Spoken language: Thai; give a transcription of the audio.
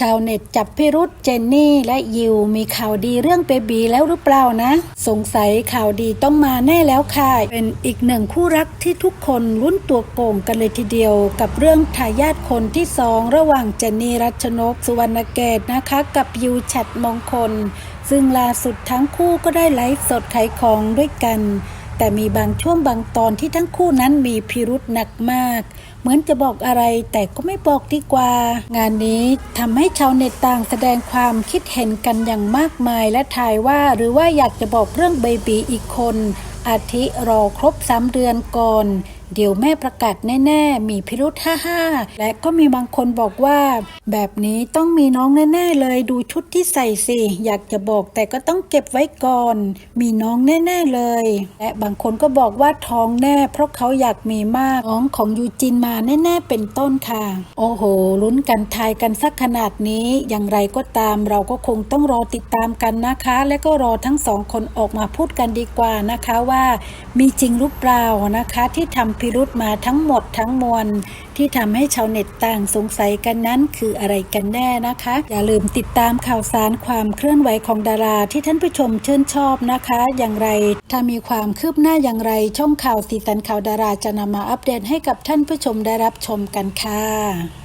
ชาวเน็ตจับพิรุษเจนนี่และยิวมีข่าวดีเรื่องเบบีแล้วหรือเปล่านะ สงสัยข่าวดีต้องมาแน่แล้วค่ะ เป็นอีกหนึ่งคู่รักที่ทุกคนลุ้นตัวโก่งกันเลยทีเดียว กับเรื่องทายาทคนที่สองระหว่างเจนนี่รัชนกสุวรรณเกตนะคะ กับยิวฉัดมงคล ซึ่งล่าสุดทั้งคู่ก็ได้ไลฟ์สดขายของด้วยกัน แต่มีบางช่วงบางตอนที่ทั้งคู่นั้นมีพิรุษหนักมาก เหมือนจะบอกอะไรแต่ก็ไม่บอกดีกว่า งานนี้ทำให้ชาวเน็ตต่างแสดงความคิดเห็นกันอย่างมากมายและทายว่าหรือว่าอยากจะบอกเรื่องเบบีอีกคน อาทิรอครบ3เดือนก่อน เดี๋ยวแม่ประกาศแน่ๆ มีพิรุธห้าๆและก็มีบางคนบอกว่า แบบนี้ต้องมีน้องแน่ๆเลยดูชุดที่ใส่สิ อยากจะบอกแต่ก็ต้องเก็บไว้ก่อน มีน้องแน่ๆเลย และบางคนก็บอกว่าท้องแน่ เพราะเขาอยากมีมากน้องของยูจินมาแน่ๆเป็นต้นค่ะ โอ้โหลุ้นกันทายกันสักขนาดนี้อย่างไรก็ตามเราก็คงต้องรอติดตามกันนะคะ และก็รอทั้งสองคนออกมาพูดกันดีกว่านะคะว่า มีจริงหรือเปล่านะคะที่ทำพิรุธมาทั้งหมดทั้งมวลที่ทำให้ชาวเน็ตต่างสงสัยกันนั้นคืออะไรกันแน่นะคะ อย่าลืมติดตามข่าวสารความเคลื่อนไหวของดาราที่ท่านผู้ชมชื่นชอบนะคะ อย่างไร ถ้ามีความคืบหน้าอย่างไร ช่องข่าวสีสันข่าวดาราจะนำมาอัปเดตให้กับท่านผู้ชมได้รับชมกันค่ะ